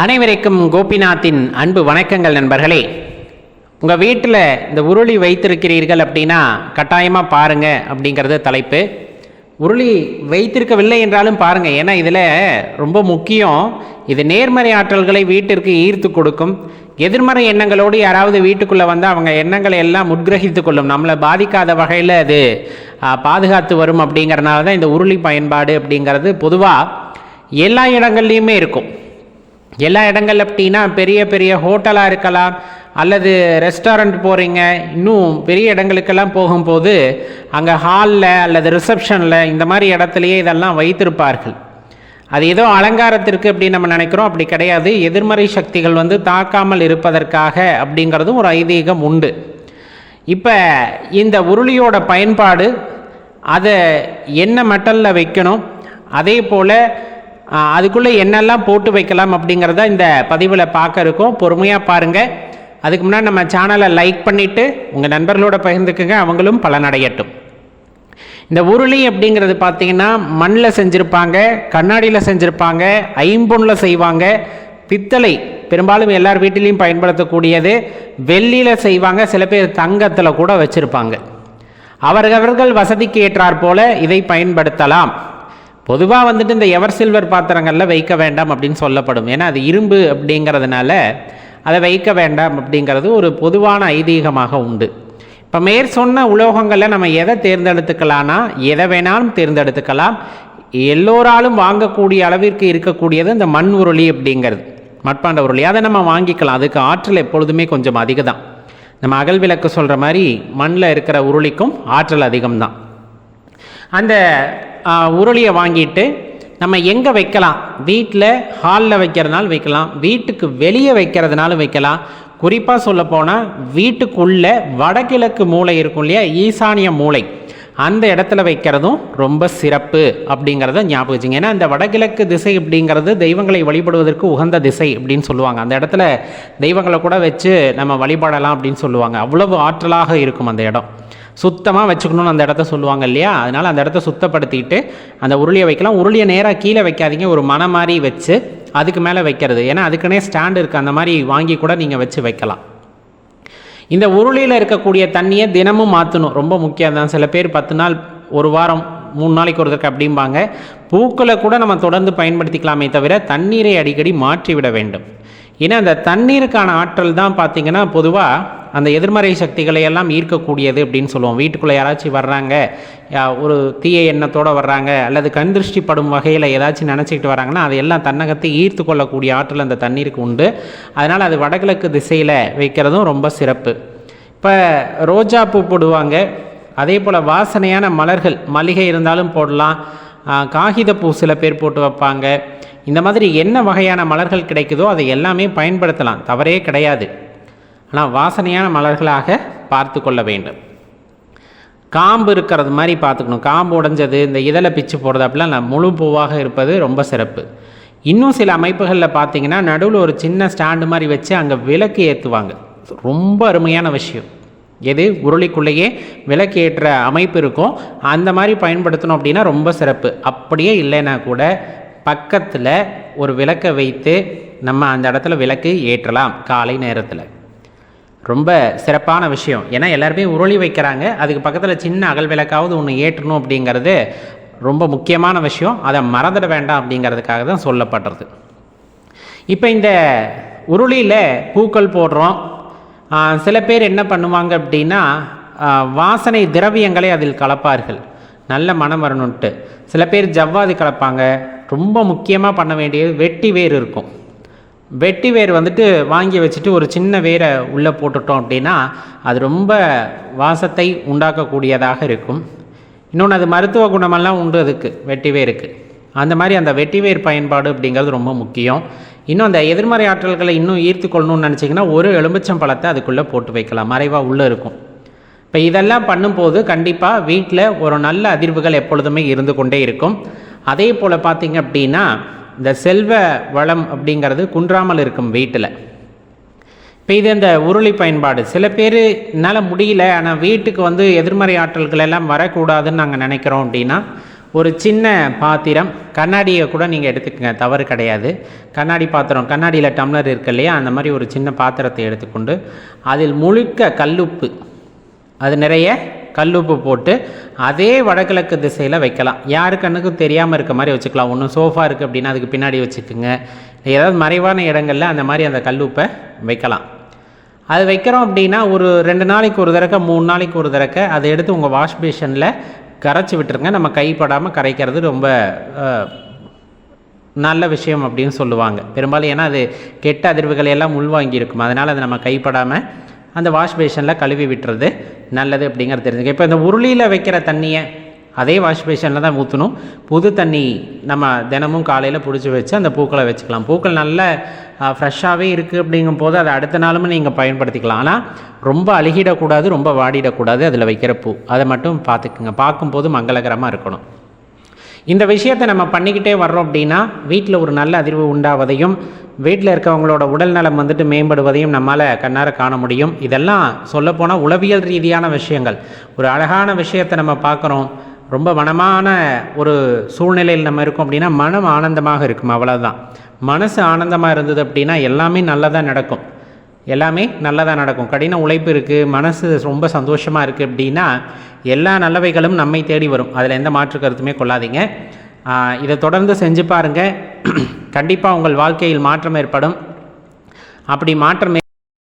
அனைவருக்கும் கோபிநாத்தின் அன்பு வணக்கங்கள் நண்பர்களே. உங்கள் வீட்டில் இந்த உருளி வைத்திருக்கிறீர்கள் அப்படின்னா கட்டாயமாக பாருங்கள் அப்படிங்கிறது தலைப்பு. உருளி வைத்திருக்கவில்லை என்றாலும் பாருங்கள் ஏன்னா இதில் ரொம்ப முக்கியம் இது நேர்மறை ஆற்றல்களை வீட்டிற்கு ஈர்த்து கொடுக்கும். எதிர்மறை எண்ணங்களோடு யாராவது வீட்டுக்குள்ளே வந்து அவங்க எண்ணங்களை எல்லாம் உட்கிரகித்து கொள்ளும். நம்மளை பாதிக்காத வகையில் அது பாதுகாத்து வரும் அப்படிங்கிறனால தான் இந்த உருளி பயன்பாடு அப்படிங்கிறது பொதுவாக எல்லா இடங்கள்லையுமே இருக்கும். எல்லா இடங்கள் அப்படின்னா பெரிய பெரிய ஹோட்டலாக இருக்கலாம் அல்லது ரெஸ்டாரண்ட் போகிறீங்க இன்னும் பெரிய இடங்களுக்கெல்லாம் போகும்போது அங்கே ஹாலில் அல்லது ரிசப்ஷனில் இந்த மாதிரி இடத்துலையே இதெல்லாம் வைத்திருப்பார்கள். அது ஏதோ அலங்காரத்திற்கு அப்படி நம்ம நினைக்கிறோம் அப்படி கிடையாது. எதிர்மறை சக்திகள் வந்து தாக்காமல் இருப்பதற்காக அப்படிங்கிறதும் ஒரு ஐதீகம் உண்டு. இப்போ இந்த உருளியோட பயன்பாடு அதை என்ன மெட்டலில் வைக்கணும்? அதே போல் அதுக்குள்ளே என்னெல்லாம் போட்டு வைக்கலாம் அப்படிங்கிறத இந்த பதிவில் பார்க்க இருக்கோம். பொறுமையாக பாருங்கள் அதுக்கு முன்னாடி நம்ம சேனலை லைக் பண்ணிவிட்டு உங்கள் நண்பர்களோட பகிர்ந்துக்குங்க. அவங்களும் பலனடையட்டும். இந்த உருளி அப்படிங்கிறது பார்த்தீங்கன்னா மண்ணில் செஞ்சுருப்பாங்க கண்ணாடியில் செஞ்சுருப்பாங்க ஐம்பொன்னில் செய்வாங்க. பித்தளை பெரும்பாலும் எல்லார் வீட்டிலையும் பயன்படுத்தக்கூடியது. வெள்ளியில் செய்வாங்க சில பேர் தங்கத்தில் கூட வச்சுருப்பாங்க. அவரவர்கள் வசதிக்கு ஏற்றாற் போல இதை பயன்படுத்தலாம். பொதுவாக வந்துட்டு இந்த எவர் சில்வர் பாத்திரங்களில் வைக்க வேண்டாம் அப்படின்னு சொல்லப்படும். ஏன்னா அது இரும்பு அப்படிங்கிறதுனால அதை வைக்க வேண்டாம் அப்படிங்கிறது ஒரு பொதுவான ஐதீகமாக உண்டு. இப்போ மேற் சொன்ன உலோகங்களில் நம்ம எதை தேர்ந்தெடுத்துக்கலாம்னா எதை வேணாலும் தேர்ந்தெடுத்துக்கலாம். எல்லோராலும் வாங்கக்கூடிய அளவிற்கு இருக்கக்கூடியது இந்த மண் உருளி அப்படிங்கிறது. மட்பாண்ட உருளி. அதை நம்ம வாங்கிக்கலாம். அதுக்கு ஆற்றல் எப்பொழுதுமே கொஞ்சம் அதிகம் தான் நம்ம அகல் விளக்கு சொல்கிற மாதிரி மண்ணில் இருக்கிற உருளிக்கும் ஆற்றல் அதிகம்தான். அந்த உருளியை வாங்கிட்டு நம்ம எங்கே வைக்கலாம்? வீட்டில் ஹாலில் வைக்கிறதுனாலும் வைக்கலாம். வீட்டுக்கு வெளியே வைக்கிறதுனாலும் வைக்கலாம். குறிப்பாக சொல்ல போனால் வடகிழக்கு மூலை இருக்கும் இல்லையா? ஈசானிய மூலை. அந்த இடத்துல வைக்கிறதும் ரொம்ப சிறப்பு அப்படிங்கிறத ஞாபகம் வச்சுங்க. ஏன்னா இந்த வடகிழக்கு திசை அப்படிங்கிறது தெய்வங்களை வழிபடுவதற்கு உகந்த திசை அப்படின்னு சொல்லுவாங்க. அந்த இடத்துல தெய்வங்களை கூட வச்சு நம்ம வழிபடலாம் அப்படின்னு சொல்லுவாங்க. அவ்வளவு ஆற்றலாக இருக்கும் அந்த இடம். சுத்தமாக வச்சுக்கணும்னு அந்த இடத்த சொல்லுவாங்க இல்லையா? அதனால் அந்த இடத்த சுத்தப்படுத்திட்டு அந்த உருளியை வைக்கலாம். உருளியை நேராக கீழே வைக்காதீங்க. ஒரு மன மாதிரி வச்சு அதுக்கு மேலே வைக்கிறது. ஏன்னா அதுக்குன்னே ஸ்டாண்டு இருக்குது அந்த மாதிரி வாங்கி கூட நீங்கள் வச்சு வைக்கலாம். இந்த உருளியில் இருக்கக்கூடிய தண்ணியை தினமும் மாற்றணும் ரொம்ப முக்கியம். தான் சில பேர் பத்து நாள் ஒரு வாரம் மூணு நாளைக்கு ஒருத்தருக்கு அப்படிம்பாங்க. பூக்களை கூட நம்ம தொடர்ந்து பயன்படுத்திக்கலாமே தவிர தண்ணீரை அடிக்கடி மாற்றி விட வேண்டும். ஏன்னா அந்த தண்ணீருக்கான ஆற்றல் தான் பார்த்தீங்கன்னா பொதுவாக அந்த எதிர்மறை சக்திகளை எல்லாம் ஈர்க்கக்கூடியது அப்படின்னு சொல்லுவோம். வீட்டுக்குள்ளே யாராச்சும் வர்றாங்க ஒரு தீய எண்ணத்தோடு வர்றாங்க அல்லது கண் வகையில் ஏதாச்சும் நினச்சிக்கிட்டு வராங்கன்னா அது எல்லாம் தன்னகத்தை ஈர்த்து கொள்ளக்கூடிய ஆற்றல் அந்த தண்ணீருக்கு உண்டு. அதனால் அது வடகிழக்கு திசையில் வைக்கிறதும் ரொம்ப சிறப்பு. இப்போ ரோஜா பூ போடுவாங்க. அதே போல் வாசனையான மலர்கள் மளிகை இருந்தாலும் போடலாம். காகிதப்பூ சில பேர் போட்டு வைப்பாங்க. இந்த மாதிரி என்ன வகையான மலர்கள் கிடைக்குதோ அதை எல்லாமே பயன்படுத்தலாம். தவறே கிடையாது. ஆனால் வாசனையான மலர்களாக பார்த்து கொள்ள வேண்டும். காம்பு இருக்கிறது மாதிரி பார்த்துக்கணும். காம்பு உடைஞ்சது இந்த இதழை பிச்சு போடுறது அப்படிலாம் முழு பூவாக இருப்பது ரொம்ப சிறப்பு. இன்னும் சில அமைப்புகளில் பார்த்தீங்கன்னா நடுவில் ஒரு சின்ன ஸ்டாண்டு மாதிரி வச்சு அங்கே விளக்கு ஏற்றுவாங்க ரொம்ப அருமையான விஷயம். எது? உருளிக்குள்ளேயே விளக்கு ஏற்ற அமைப்பு இருக்கும். அந்த மாதிரி பயன்படுத்தணும் அப்படின்னா ரொம்ப சிறப்பு. அப்படியே இல்லைன்னா கூட பக்கத்தில் ஒரு விளக்கை வைத்து நம்ம அந்த இடத்துல விளக்கு ஏற்றலாம் காலை நேரத்தில். ரொம்ப சிறப்பான விஷயம். ஏன்னா எல்லாருமே உருளி வைக்கிறாங்க. அதுக்கு பக்கத்தில் சின்ன அகல் விளக்காவது ஒன்று ஏற்றணும் அப்படிங்கிறது ரொம்ப முக்கியமான விஷயம். அதை மறந்துட வேண்டாம் அப்படிங்கிறதுக்காக தான் சொல்லப்படுறது. இப்போ இந்த உருளியில் பூக்கள் போடுறோம். சில பேர் என்ன பண்ணுவாங்க அப்படின்னா வாசனை திரவியங்களை அதில் கலப்பார்கள். நல்ல மனம் வரணுன்ட்டு சில பேர் ஜவ்வாது கலப்பாங்க. ரொம்ப முக்கியமாக பண்ண வேண்டியது வெட்டி வேர் இருக்கும். வெட்டி வேர் வந்துட்டு வாங்கி வச்சுட்டு ஒரு சின்ன வேரை உள்ளே போட்டுட்டோம் அப்படின்னா அது ரொம்ப வாசத்தை உண்டாக்கக்கூடியதாக இருக்கும். இன்னொன்று அது மருத்துவ குணமெல்லாம் உண்டு அதுக்கு வெட்டி வேருக்கு. அந்த மாதிரி அந்த வெட்டி வேர் பயன்பாடு அப்படிங்கிறது ரொம்ப முக்கியம். இன்னும் அந்த எதிர்மறை ஆற்றல்களை இன்னும் ஈர்த்து கொள்ளணும்னு நினச்சிங்கன்னா ஒரு எலுமிச்சம் பழத்தை அதுக்குள்ளே போட்டு வைக்கலாம் மறைவாக உள்ளே இருக்கும். இப்போ இதெல்லாம் பண்ணும்போது கண்டிப்பாக வீட்டில் ஒரு நல்ல அதிர்வுகள் எப்பொழுதுமே இருந்து கொண்டே இருக்கும். அதே போல் பார்த்திங்க அப்படின்னா இந்த செல்வ வளம் அப்படிங்கிறது குன்றாமல் இருக்கும் வீட்டில். இப்போ இது இந்த உருளி பயன்பாடு சில பேர் என்னால் முடியல ஆனால் வீட்டுக்கு வந்து எதிர்மறை ஆற்றல்கள் எல்லாம் வரக்கூடாதுன்னு நாங்கள் நினைக்கிறோம் அப்படின்னா ஒரு சின்ன பாத்திரம் கண்ணாடியை கூட நீங்கள் எடுத்துக்கங்க தவறு கிடையாது. கண்ணாடி பாத்திரம் கண்ணாடியில் டம்ளர் இருக்கு இல்லையா அந்த மாதிரி ஒரு சின்ன பாத்திரத்தை எடுத்துக்கொண்டு அதில் முழுக்க கல்லுப்பு அது நிறைய கல்லுப்பு போட்டு அதே வடகிழக்கு திசையில் வைக்கலாம். யாரு கண்ணுக்கும் தெரியாமல் இருக்க மாதிரி வச்சுக்கலாம். ஒன்றும் சோஃபா இருக்குது அப்படின்னா அதுக்கு பின்னாடி வச்சுக்குங்க. ஏதாவது மறைவான இடங்களில் அந்த மாதிரி அந்த கல்லுப்பை வைக்கலாம். அது வைக்கிறோம் அப்படின்னா ஒரு ரெண்டு நாளைக்கு ஒரு தடக்க மூணு நாளைக்கு ஒரு தடக்க அதை எடுத்து உங்கள் வாஷ் பேஷனில் கரைச்சி விட்டுருங்க. நம்ம கைப்படாமல் கரைக்கிறது ரொம்ப நல்ல விஷயம் அப்படின்னு சொல்லுவாங்க. பெரும்பாலும் ஏன்னா அது கெட்ட அதிர்வுகளை எல்லாம் உள்வாங்கி இருக்கும் அதனால் அது நம்ம கைப்படாமல் அந்த வாஷ் பேஷனில் கழுவி விட்டுறது நல்லது அப்படிங்கிறது தெரிஞ்சுக்க. இப்போ இந்த உருளியில் வைக்கிற தண்ணியை அதே வாஷ் பேஷனில் தான் ஊற்றணும் புது தண்ணி நம்ம தினமும் காலையில் பிடிச்சி வச்சு அந்த பூக்களை வச்சுக்கலாம். பூக்கள் நல்ல ஃப்ரெஷ்ஷாகவே இருக்குது அப்படிங்கும் போது அதை அடுத்த நாளுமே நீங்கள் பயன்படுத்திக்கலாம். ஆனால் ரொம்ப அழுகிடக்கூடாது ரொம்ப வாடிடக்கூடாது அதில் வைக்கிற பூ. அதை மட்டும் பார்த்துக்குங்க. பார்க்கும்போது மங்களகரமாக இருக்கணும். இந்த விஷயத்தை நம்ம பண்ணிக்கிட்டே வர்றோம் அப்படின்னா வீட்டில் ஒரு நல்ல அதிர்வு உண்டாவதையும் வீட்டில் இருக்கவங்களோட உடல் நலம் வந்துட்டு மேம்படுவதையும் நம்மால் கண்ணார காண முடியும். இதெல்லாம் சொல்லப்போனால் உளவியல் ரீதியான விஷயங்கள். ஒரு அழகான விஷயத்தை நம்ம பார்க்குறோம். ரொம்ப மனமான ஒரு சூழ்நிலையில் நம்ம இருக்கோம் அப்படின்னா மனம் ஆனந்தமாக இருக்கும்? அவ்வளோதான் மனசு ஆனந்தமாக இருந்தது அப்படின்னா எல்லாமே நல்லதாக நடக்கும். எல்லாமே நல்லதாக நடக்கும். கடின உழைப்பு இருக்குது மனசு ரொம்ப சந்தோஷமாக இருக்குது அப்படின்னா எல்லா நல்லவைகளும் நம்மை தேடி வரும். அதில் எந்த மாற்று கருத்துமே கொள்ளாதீங்க. இதை தொடர்ந்து செஞ்சு பாருங்கள் கண்டிப்பாக உங்கள் வாழ்க்கையில் மாற்றம் ஏற்படும். அப்படி மாற்றம்